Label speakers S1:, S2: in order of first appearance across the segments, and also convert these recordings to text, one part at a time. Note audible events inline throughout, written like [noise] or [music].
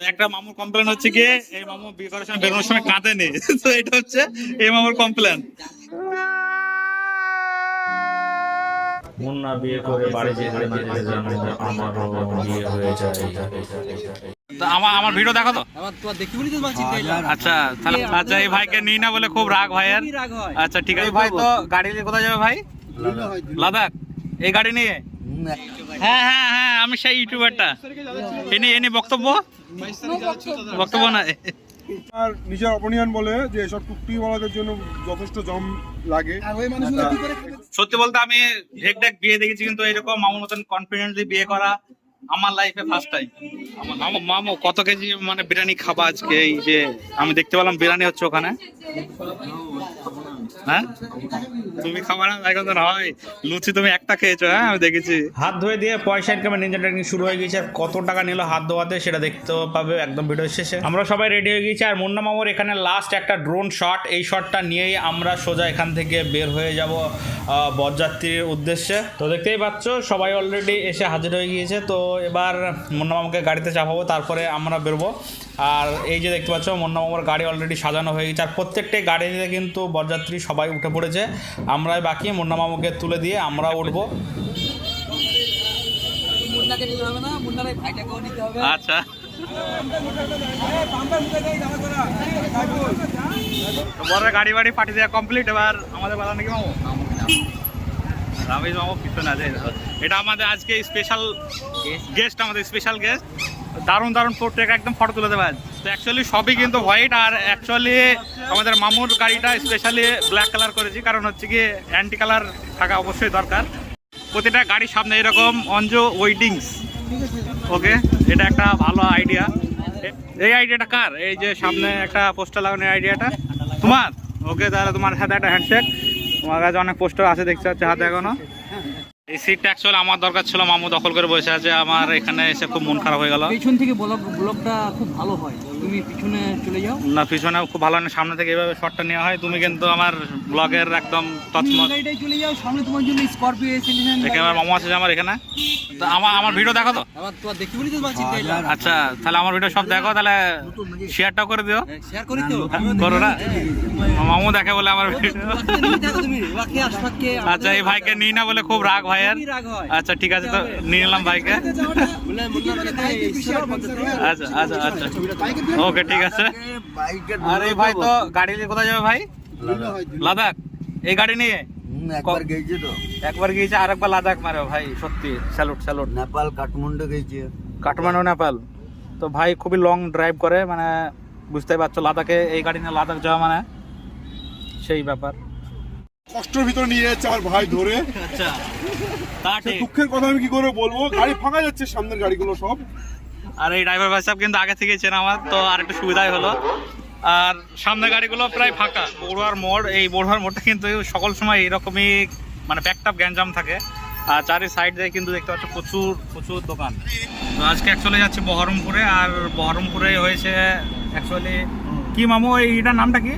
S1: একটা মামুর কমপ্লেন হচ্ছে কি এই মামু বিয়ে করার সময় বেরোনোর সময় কাঁদেনি। [laughs] তো এটা হচ্ছে এই মামুর কমপ্লেন
S2: মুন্না বিয়ে করে বাড়ি যেতে না যেতে আমারও বিয়ে হয়ে যায়।
S1: আমার আমার ভিডিও দেখো তো।
S3: না।
S1: আচ্ছা তাহলে আচ্ছা এই ভাইকে নিই না বলে খুব রাগ ভাইয়ের আচ্ছা ঠিক আছে ভাই তো গাড়ি নিয়ে কোথায় যাবে ভাই? লাদাখ। এই গাড়ি নিয়ে? হ্যাঁ হ্যাঁ হ্যাঁ আমি সেই ইউটিউবারটা এনে এনে বক্তব্য? বক্তব্য না
S4: আর নিজের অপনিয়ন বলে যে এসব টুকটিওয়ালাদের জন্য যথেষ্ট জম লাগে।
S1: সত্যি বলতে আমি ঢেক ঢেক বিয়ে দেখেছি কিন্তু এরকম আমার মতন কনফিডেন্টলি বিয়ে করা আমার লাইফে ফার্স্ট টাইম মামু মামু কত কেজি মানে বিরিয়ানি খাবা আজকে? এই যে আমি দেখতে পেলাম বিরিয়ানি হচ্ছে ওখানে। হ্যাঁ? তুমি খাবা না এখন হয় লুচি তুমি একটা খেয়েছো হ্যাঁ? আমি দেখেছি।
S2: হাত ধুয়ে দিয়ে পয়সা নিনজা ট্রেনিং শুরু হয়ে গেছে আর কত টাকা নিল হাত ধোয়াতে সেটা দেখতে পাবে একদম ভিডিও শেষে। আমরা সবাই রেডি হয়ে গেছি আর মুন্না মামুর এখানে লাস্ট একটা ড্রোন শট এই শটটা নিয়েই আমরা সোজা এখান থেকে বের হয়ে যাব আহ, বরযাত্রীর উদ্দেশ্যে। তো দেখতেই পাচ্ছ সবাই অলরেডি এসে হাজির হয়ে গিয়েছে। তো এবার মুন্না মামুকে গাড়িতে চাপাবো তারপরে আমরা বেরোবো। আর এই যে দেখতে পাচ্ছ মুন্না মামুর গাড়ি অলরেডি সাজানো হয়ে গেছে। আর প্রত্যেকটাই গাড়িতে কিন্তু বরযাত্রী সবাই উঠে পড়েছে। আমরাই বাকি মুন্না মামুকে তুলে দিয়ে আমরা উঠবো।
S1: আচ্ছা। বড় গাড়ি বাড়ি পাঠিয়ে দেওয়া কমপ্লিট এবার আমাদের বাধা নাকি মামু? রামেশ মামু পিছনে আছে এটা আমাদের আজকে স্পেশাল গেস্ট আমাদের স্পেশাল গেস্ট দারুণ দারুণ প্রত্যেক একদম ফটো তুলে দেবে তো অ্যাকচুয়ালি সবই কিন্তু হোয়াইট আর অ্যাকচুয়ালি আমাদের মামুর গাড়িটা স্পেশালি ব্ল্যাক কালার করেছি কারণ হচ্ছে কি অ্যান্টি কালার থাকা অবশ্যই দরকার। প্রতিটা গাড়ির সামনে এরকম অঞ্জো ওয়েটিংস ওকে এটা একটা ভালো আইডিয়া এই আইডিয়াটা কার? এই যে সামনে একটা পোস্টার লাগানো আইডিয়াটা তোমার? ওকে তাহলে তোমার সাথে একটা হ্যান্ডশেক তোমার কাছে অনেক পোস্টার আছে দেখতে পাচ্ছি হাতে এখনও। এই সিটটা অ্যাকচুয়ালি আমার দরকার ছিল মামু দখল করে বসে আছে আমার এখানে এসে খুব মন খারাপ হয়ে গেল।
S3: পিছন থেকে ব্লগ ব্লগটা খুব ভালো হয়। তুমি পিছনে চলে যাও।
S1: না পিছনে খুব ভালো না সামনে থেকে এইভাবে শটটা নেওয়া হয়। তুমি কিন্তু আমার ব্লগের একদম তৎমত
S3: গাড়িটাই চলে যাও সামনে তোমার জন্য স্করপিও এসে
S1: এখানে আমার মামু আছে আমার এখানে। তো আমার আমার ভিডিও দেখো তো।
S3: আমার তো দেখি বলি তো বলছি
S1: আচ্ছা তাহলে আমার ভিডিও সব দেখো তাহলে শেয়ারটাও করে দিও।
S3: শেয়ার করি তো।
S1: করো না। মামু দেখে বলে আমার আচ্ছা এই ভাইকে নিই না বলে খুব রাগ ভাইয়ের
S3: হয়।
S1: আচ্ছা ঠিক আছে তো নিয়ে নিলাম ভাইকে। আচ্ছা আচ্ছা আচ্ছা। ওকে ঠিক আছে। আর এই ভাই তো গাড়ি নিয়ে কোথায় যাবে ভাই? লাদাখ। এই গাড়ি নিয়ে?
S5: একবার গেছে তো।
S1: একবার গিয়েছে আর একবার লাদাখ মারে ভাই সত্যি স্যালুট স্যালুট।
S5: নেপাল কাঠমান্ডু গেছে।
S1: কাঠমান্ডু নেপাল। তো ভাই খুবই লং ড্রাইভ করে মানে বুঝতেই পারছ লাদাখে এই গাড়ি নিয়ে লাদাখ যাওয়া মানে সেই ব্যাপার।
S4: কষ্টের ভিতরে নিয়ে যাচ্ছে আমার ভাই ধরে।
S1: আচ্ছা তা
S4: দুঃখের কথা আমি কি করে বলব? গাড়ি ফাঁকা যাচ্ছে সামনের গাড়িগুলো সব।
S1: আর এই ড্রাইভার ভাই সাহেব কিন্তু আগে থেকে চেনা আমার তো আর একটু সুবিধাই হলো। আর সামনের গাড়িগুলো প্রায় ফাঁকা বড়ুয়ার মোড় এই বড়ুয়ার মোড়টা কিন্তু সকল সময় এরকমই মানে প্যাকটাপ গ্যাঞ্জাম থাকে। আর চারি সাইড দিয়ে কিন্তু দেখতে পাচ্ছ প্রচুর প্রচুর দোকান। তো আজকে অ্যাকচুয়ালি যাচ্ছি বহরমপুরে আর বহরমপুরে হয়েছে অ্যাকচুয়ালি কি মামু এইটার নামটা কি?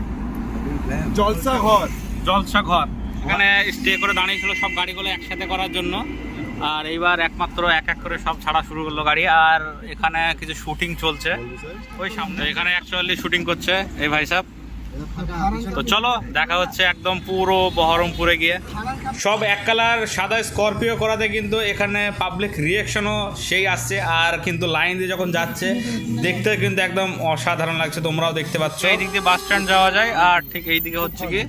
S4: জলসা ঘর।
S1: জলসা ঘর। এখানে স্টে করে দাঁড়িয়েছিল সব গাড়িগুলো একসাথে করার জন্য। আর এইবার একমাত্র এক এক করে সব ছাড়া শুরু করল গাড়ি আর এখানে কিছু শুটিং চলছে। ওই সামনে। এখানে অ্যাকচুয়ালি শুটিং করছে এই ভাই সাহেব। তো চলো দেখা হচ্ছে একদম পুরো বহরমপুরে গিয়ে।
S2: সব এক কালার সাদা স্করপিও করাতে কিন্তু এখানে পাবলিক রিয়াকশনও সেই আসছে আর কিন্তু লাইন দিয়ে যখন যাচ্ছে দেখতে কিন্তু একদম অসাধারণ লাগছে তোমরাও দেখতে পাচ্ছ।
S1: এই দিক দিয়ে বাস স্ট্যান্ড যাওয়া যায় আর ঠিক এই দিকে হচ্ছে কি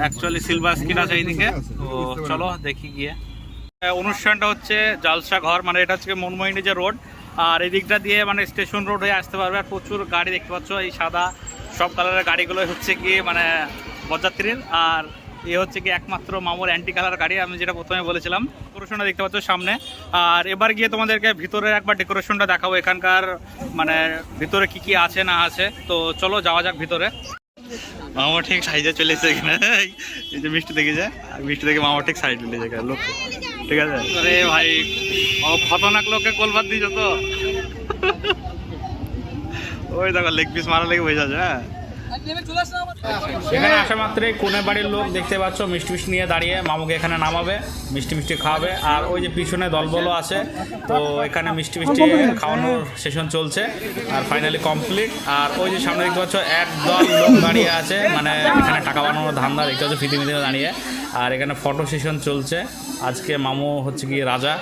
S1: অ্যাকচুয়ালি সিলভার স্ক্রিন আছে এইদিকে তো চলো দেখি গিয়ে। অনুষ্ঠানটা হচ্ছে জালসা ঘর মানে এটা হচ্ছে মনমোহিনী যে রোড। আর এই দিকটা দিয়ে মানে স্টেশন রোড হয়ে আসতে পারবে, আর প্রচুর গাড়ি দেখতে পাচ্ছ, এই সাদা সব কালারের গাড়িগুলো হচ্ছে কি মানে বরযাত্রীর। আর এ হচ্ছে কি একমাত্র মামুর অ্যান্টি কালার গাড়ি, আমি যেটা প্রথমে বলেছিলাম ডেকোরেশনটা দেখতে পাচ্ছ সামনে। আর এবার গিয়ে তোমাদেরকে ভিতরে একবার ডেকোরেশনটা দেখাবো, এখানকার মানে ভিতরে কি কি আছে না আছে। তো চলো যাওয়া যাক ভিতরে। মামা ঠিক সাইজে চলে এসেছে এখানে। এই যে মিষ্টি দেখে যায় মিষ্টি দেখে মামা ঠিক সাইড চলে যায় লোক। ঠিক আছে? আরে ভাই ও খতরনাক লোককে গোলবাদ দিয়েছ তো। ওই দেখো লেগ পিস মারা লেগে যাচ্ছে হ্যাঁ?
S2: এখানে আসা মাত্রই কোনে বাড়ির লোক দেখতে পাচ্ছ মিষ্টি মিষ্টি নিয়ে দাঁড়িয়ে মামুকে এখানে নামাবে মিষ্টি মিষ্টি খাওয়াবে আর ওই যে পিছনে দলবলও আছে তো এখানে মিষ্টি মিষ্টি খাওয়ানোর সেশন চলছে আর ফাইনালি কমপ্লিট আর ওই যে সামনে দেখতে পাচ্ছ এক দল লোক দাঁড়িয়ে আছে মানে এখানে টাকা বানানোর ধান্দা দেখতে পাচ্ছ ফিতে ফিতে দাঁড়িয়ে আর এখানে ফটো সেশন চলছে আজকে মামু হচ্ছে কি রাজা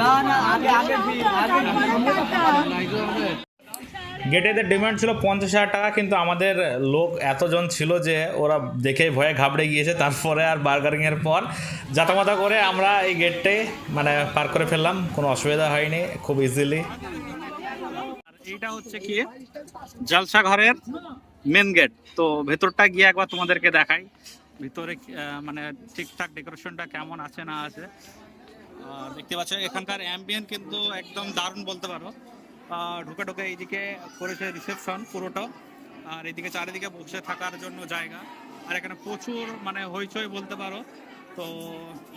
S3: না না আগে আগে আগে
S2: গেটে ডিমান্ড ছিল পঞ্চাশ হাজার টাকা কিন্তু আমাদের লোক এতজন ছিল যে ওরা দেখে ভয়ে ঘাবড়ে গিয়েছে। তারপরে আর বার্গারিংয়ের পর যাতামাতা করে আমরা এই গেটটে মানে পার করে ফেললাম। কোনো অসুবিধা হয়নি খুব ইজিলি
S1: আর এইটা হচ্ছে কি? জালসা ঘরের মেন গেট তো ভেতরটা গিয়ে একবার তোমাদেরকে দেখাই। ভিতরে মানে ঠিকঠাক ডেকোরেশনটা কেমন আছে না আছে। দেখতে পাচ্ছ এখানকার অ্যাম্বিয়েন্ট কিন্তু একদম দারুণ বলতে পারো। ঢুকে ঢুকে এইদিকে করেছে রিসেপশন পুরোটা। আর এদিকে চারিদিকে বসে থাকার জন্য জায়গা। আর এখানে প্রচুর মানে হইচই বলতে পারো। তো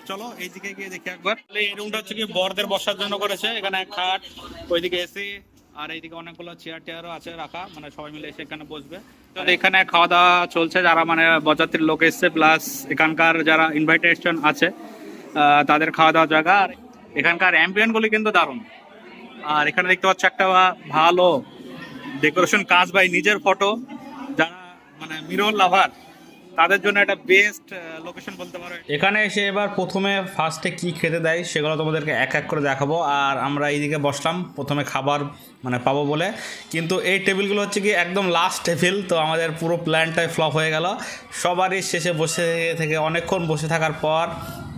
S1: চলো এইদিকে গিয়ে দেখি একবার। এই রুমটা হচ্ছে কি বরদের বসার জন্য করেছে। এখানে খাট, ওইদিকে এসি আর এইদিকে অনেকগুলো চেয়ার টেয়ারও আছে রাখা মানে সবাই মিলে এসে এখানে বসবে। তো এখানে খাওয়া দাওয়া চলছে যারা মানে বরযাত্রীর লোক এসছে প্লাস এখানকার যারা ইনভাইটেশন আছে আহ, তাদের খাওয়া দাওয়া জায়গা। আর এখানকার অ্যাম্বিয়েন্ট গুলি কিন্তু দারুণ। আর এখানে দেখতে পাচ্ছ একটা ভালো ডেকোরেশন কাজ বাই নিজের ফটো যারা মানে মিরর লাভার তাদের জন্য একটা বেস্ট লোকেশন বলতে পারো।
S2: এখানে এসে এবার প্রথমে ফার্স্টে কি খেতে দেয় সেগুলো তোমাদেরকে এক এক করে দেখাবো। আর আমরা এইদিকে বসলাম, প্রথমে খাবার মানে পাবো বলে। কিন্তু এই টেবিলগুলো হচ্ছে কি একদম লাস্ট টেবিল তো আমাদের পুরো প্ল্যানটাই ফ্লপ হয়ে গেল। সবারই শেষে বসে থেকে, অনেকক্ষণ বসে থাকার পর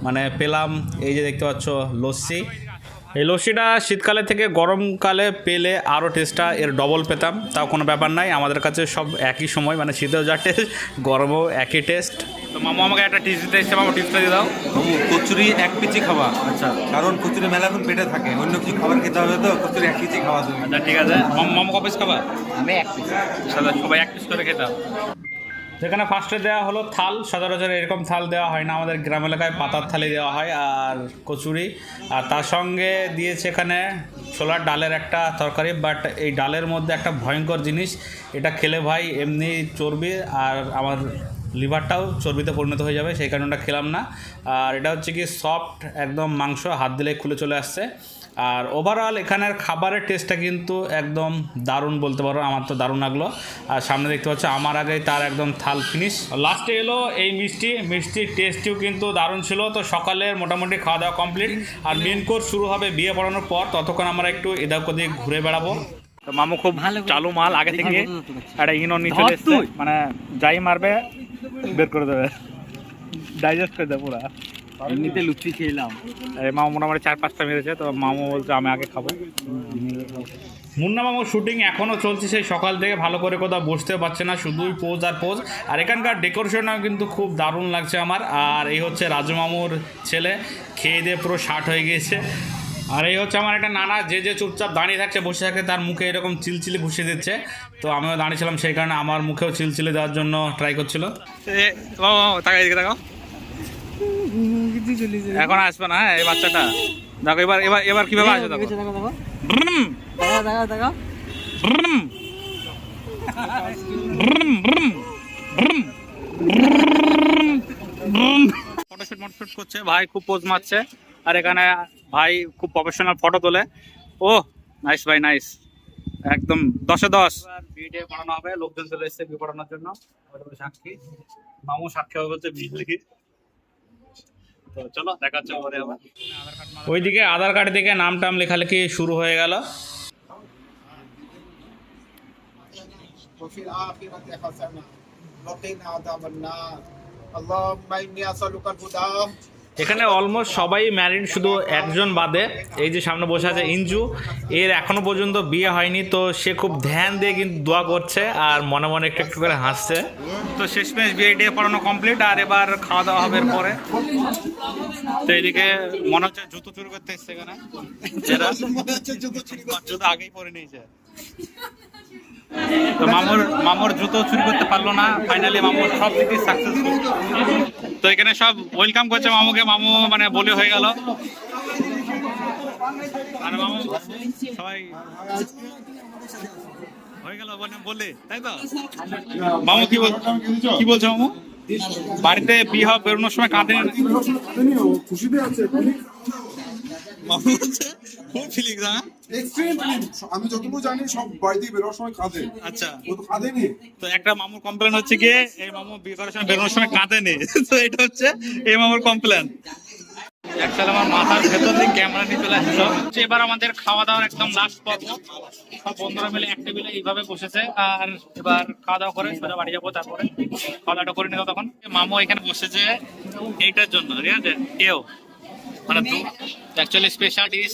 S2: মানে পেলাম এই যে দেখতে পাচ্ছ লস্যি। এই লস্যিটা শীতকালে থেকে গরমকালে পেলে আরও টেস্টটা এর ডবল পেতাম তাও কোনো ব্যাপার নাই। আমাদের কাছে সব একই সময় মানে শীতেও যা টেস্ট গরমেও একই টেস্ট
S1: তো মামা আমাকে একটা টিপস দিতে এসছে মামা টিপসটা দিয়ে দাও।
S6: বাবু কচুরি এক পিচি খাওয়া।
S1: আচ্ছা।
S6: কারণ কচুরি মেলা মেলাখন পেটে থাকে অন্য কিছু খাবার খেতে হবে তো কচুরি এক পিচি খাওয়া তুমি।
S1: আচ্ছা ঠিক আছে। মাম- মামা কপিস খাবা? আমি এক পিস সবাই এক পিস করে খেতাম।
S2: যেখানে ফার্স্টে দেওয়া হলো থাল, সচরাচর এরকম থাল দেওয়া হয় না। আমাদের গ্রাম এলাকায় পাতার থালি দেওয়া হয় আর কচুরি। আর তার সঙ্গে দিয়েছে এখানে ছোলার ডালের একটা তরকারি বাট এই ডালের মধ্যে একটা ভয়ঙ্কর জিনিস, এটা খেলে ভাই এমনি চর্বি আর আমার লিভারটাও চর্বিতে পরিণত হয়ে যাবে, সেই কারণে ওটা খেলাম না। আর এটা হচ্ছে কি সফট একদম মাংস, হাত দিলে খুলে চলে আসছে। আর ওভারঅল এখানের খাবারের টেস্টটা কিন্তু একদম দারুণ বলতে পারো আমার তো দারুণ লাগল। আর সামনে দেখতে পাচ্ছ আমার আগে তার একদম থাল ফিনিশ লাস্টে এলো এই মিষ্টি মিষ্টির টেস্টিও কিন্তু দারুণ ছিল। তো সকালের মোটামুটি খাওয়া দাওয়া কমপ্লিট আর মেন কোর্স শুরু হবে বিয়ে পড়ানোর পর ততক্ষণ আমরা একটু এদাক ওদিক ঘুরে বেড়াবো।
S1: তো মামু খুব
S3: ভালো
S1: চালু মাল আগে থেকে একটা ইনো নিচে এসছে মানে যাই মারবে বের করে দেবে। ডাইজেস্ট করে দেবে পুরা।
S3: এমনিতে লুচি খেলাম।
S1: এই মামু মোটামুটি চার পাঁচটা মেরেছে তো মামু বলছে আমি আগে খাব।
S2: মুন্না মামুর শুটিং এখনও চলছে সেই সকাল থেকে ভালো করে কোথাও বসতে পারছে না শুধুই পোজ আর পোজ আর এখানকার ডেকোরেশনও কিন্তু খুব দারুণ লাগছে আমার। আর এই হচ্ছে রাজু মামুর ছেলে খেয়ে দিয়ে পুরো শার্ট হয়ে গিয়েছে। আর এই হচ্ছে আমার একটা নানা যে যে চুপচাপ দাঁড়িয়ে থাকছে বসে থাকে তার মুখে এরকম চিলচিলি ঘুষে দিচ্ছে। তো আমিও দাঁড়িয়েছিলাম সেই কারণে আমার মুখেও চিলচিলি দেওয়ার জন্য ট্রাই করছিল।
S1: মামু, মামু, এখন আসবে না হ্যাঁ এই বাচ্চাটা। দেখো এবার এবার এবার কীভাবে আসবে দেখো। ফটোশুট মটোশুট করছে ভাই খুব পোজ মারছে। আর এখানে ভাই খুব প্রফেশনাল ফটো তোলে। ও নাইস ভাই নাইস একদম দশে দশ। বিয়ে পড়ানো হবে লোকজন চলে এসছে বিয়ে পড়ানোর জন্য। সাক্ষী। মামু সাক্ষী হবে বলছে বিজলি তো চলো দেখা হচ্ছে পরে আবার আধার কার্ড মারা-
S2: ওইদিকে আধার কার্ড থেকে নাম টাম লেখালেখি শুরু হয়ে গেল
S7: وفي الآخرة حسنة وقنا عذاب النار اللهم إني أسألك الهدى
S2: এখানে অলমোস্ট সবাই ম্যারিড শুধু একজন বাদে। এই যে সামনে বসে আছে ইঞ্জু। এর এখনও পর্যন্ত বিয়ে হয়নি তো সে খুব ধ্যান দিয়ে কিন্তু দোয়া করছে আর মনে মনে একটু একটু করে হাসছে।
S1: তো শেষমেশ বিয়ে টিয়ে পড়ানো কমপ্লিট আর এবার খাওয়া দাওয়া হবে পরে। তো এদিকে মনে হচ্ছে জুতো চুরি করতে এসছে এখানে। জুতো আগেই পরে নিয়েছে। তো মামুর মামুর জুতো চুরি করতে পারল না। ফাইনালি মামুর সব দিক দিয়ে সাকসেসফুল তো এখানে সব ওয়েলকাম করছে মামুকে। মামু মানে বলে হয়ে গেল। আর মামু সবাই হয়ে গেল মানে বলে তাই তো? মামু কি বল কি বলছো মামু? বাড়িতে বিয়ে বেরোনোর সময় কাঁদে
S4: খুশিতে আছে
S1: মামু খুব ফিলিংস হ্যাঁ
S4: এক্সট্রিম আমি যতটুকু জানি সব বাড়িতে বেরোর সময় কাঁদে।
S1: আচ্ছা।
S4: ও তো কাঁদেনি।
S1: তো একটা মামুর কমপ্লেন হচ্ছে গিয়ে এই মামু বিয়ে করার সময় বেরোনোর সময় কাঁদেনি। [laughs] তো এটা হচ্ছে এই মামুর কমপ্লেন অ্যাকচুয়ালি আমার মাথার ভেতর দিয়ে ক্যামেরা নিয়ে চলে আসছিল এবার আমাদের খাওয়া দাওয়ার একদম লাস্ট পর্ব। সব বন্ধুরা মিলে এক টেবিলে এইভাবে বসেছে। আর এবার খাওয়া দাওয়া করে সোজা বাড়ি যাব তারপরে। খাওয়া দাওয়াটা করে নিল তখন। মামু এখানে বসেছে এইটার জন্য ঠিক আছে? কেউ মানে অ্যাকচুয়ালি স্পেশাল ডিশ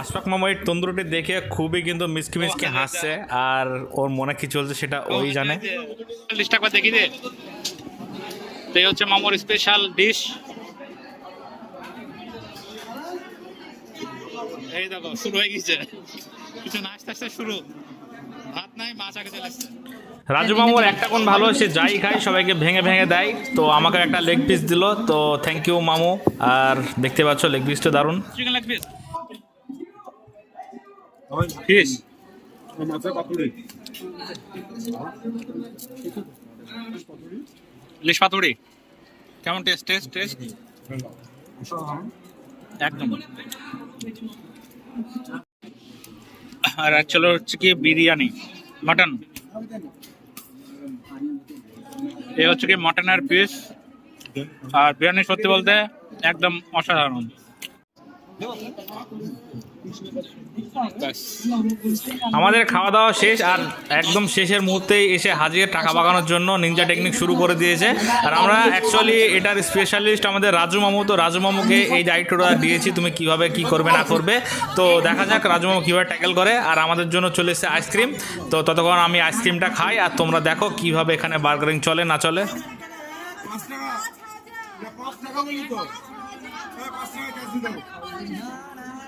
S2: আশফাক তন্দুরটি দেখে খুবই কিন্তু মিসকি মিসকি হাসছে। আর ওর মনে কি চলছে সেটা ওই জানে।
S1: ডিশটা একবার দেখি দে। তো এই হচ্ছে মামুর স্পেশাল ডিশ এই দেখো শুরু হয়ে গেছে কিছু না আস্তে আস্তে শুরু। ভাত নাই মাছ আগে চলে আসছে
S2: রাজু মামুর একটা কোন ভালো সে যাই খায় সবাইকে ভেঙে ভেঙে দেয়। তো আমাকে একটা লেগ পিস দিল তো থ্যাংক ইউ মামু। আর দেখতে পাচ্ছ লেগ পিসটা
S4: পাতুরি।
S1: ইলিশ পাতুড়ি কেমন টেস্ট টেস্ট টেস্ট একদম। আর অ্যাকচুয়ালি হচ্ছে কি বিরিয়ানি মাটন। এ হচ্ছে কি মাটনের পিস আর বিরিয়ানি সত্যি বলতে একদম অসাধারণ।
S2: আমাদের খাওয়া দাওয়া শেষ আর একদম শেষের মুহূর্তেই এসে হাজির টাকা বাগানোর জন্য নিনজা টেকনিক শুরু করে দিয়েছে আর আমরা অ্যাকচুয়ালি এটার স্পেশালিস্ট আমাদের রাজু মামু তো রাজু মামুকে এই দায়িত্বটা দিয়েছি তুমি কীভাবে কি করবে না করবে তো দেখা যাক রাজু মামু কীভাবে ট্যাকেল করে আর আমাদের জন্য চলে এসেছে আইসক্রিম তো ততক্ষণ আমি আইসক্রিমটা খাই আর তোমরা দেখো কীভাবে এখানে বার্গারিং চলে না চলে
S4: টাকা বলি তো টাকা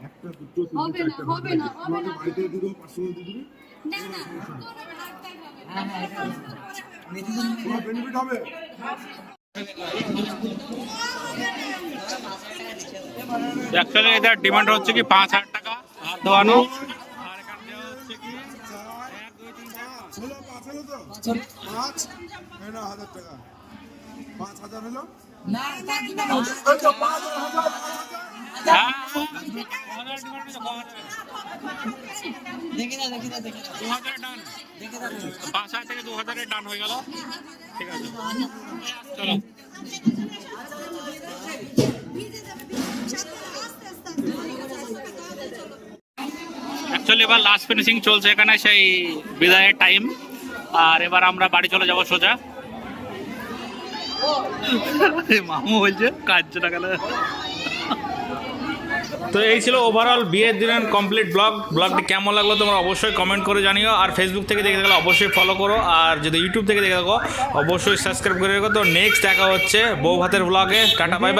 S4: একটা দুটো
S8: হবে না হবে না হবে না
S4: বাড়িতে দিয়ে দেবো পাঁচশো দিয়ে দিবি
S8: না না তোর রাখতেই হবে
S3: হ্যাঁ হ্যাঁ এটা
S4: তোমার বেনিফিট হবে
S1: অ্যাকচুয়ালি এদের ডিমান্ড হচ্ছে কি পাঁচ হাজার টাকা হাত ধোয়ানো আর এখান দেওয়া হচ্ছে কি এক দুই তিন চার পাঁচ।
S4: হলো পাঁচ হলো তো পাঁচ এই নাও হাজার টাকা পাঁচ হাজার হলো
S3: না তার কি দাম
S4: এই তো পাঁচ হাজার পাঁচ হাজার
S1: ওদের demand হচ্ছে দু হাজার।
S3: দেখে না দেখে না দেখে
S1: দু হাজারে ডান।
S3: দেখে না
S1: পাঁচ হাজার থেকে দু হাজারে ডান হয়ে গেল। ঠিক আছে। চলো। অ্যাকচুয়ালি এবার লাস্ট ফিনিশিং চলছে এখানে সেই বিদায়ের টাইম আর এবার আমরা বাড়ি চলে যাব সোজা। মামু বলছে কাজ টাকা
S2: তো এই ছিল ওভারঅল বিয়ের দিনের কমপ্লিট ব্লগ ব্লগটি কেমন লাগল তোমরা অবশ্যই কমেন্ট করে জানিও। আর ফেসবুক থেকে দেখে থাকলে অবশ্যই ফলো করো। আর যদি ইউটিউব থেকে দেখে থাকো, অবশ্যই সাবস্ক্রাইব করে রেখো। তো নেক্সট দেখা হচ্ছে বউ ভাতের ব্লগে টাটা বাই বাই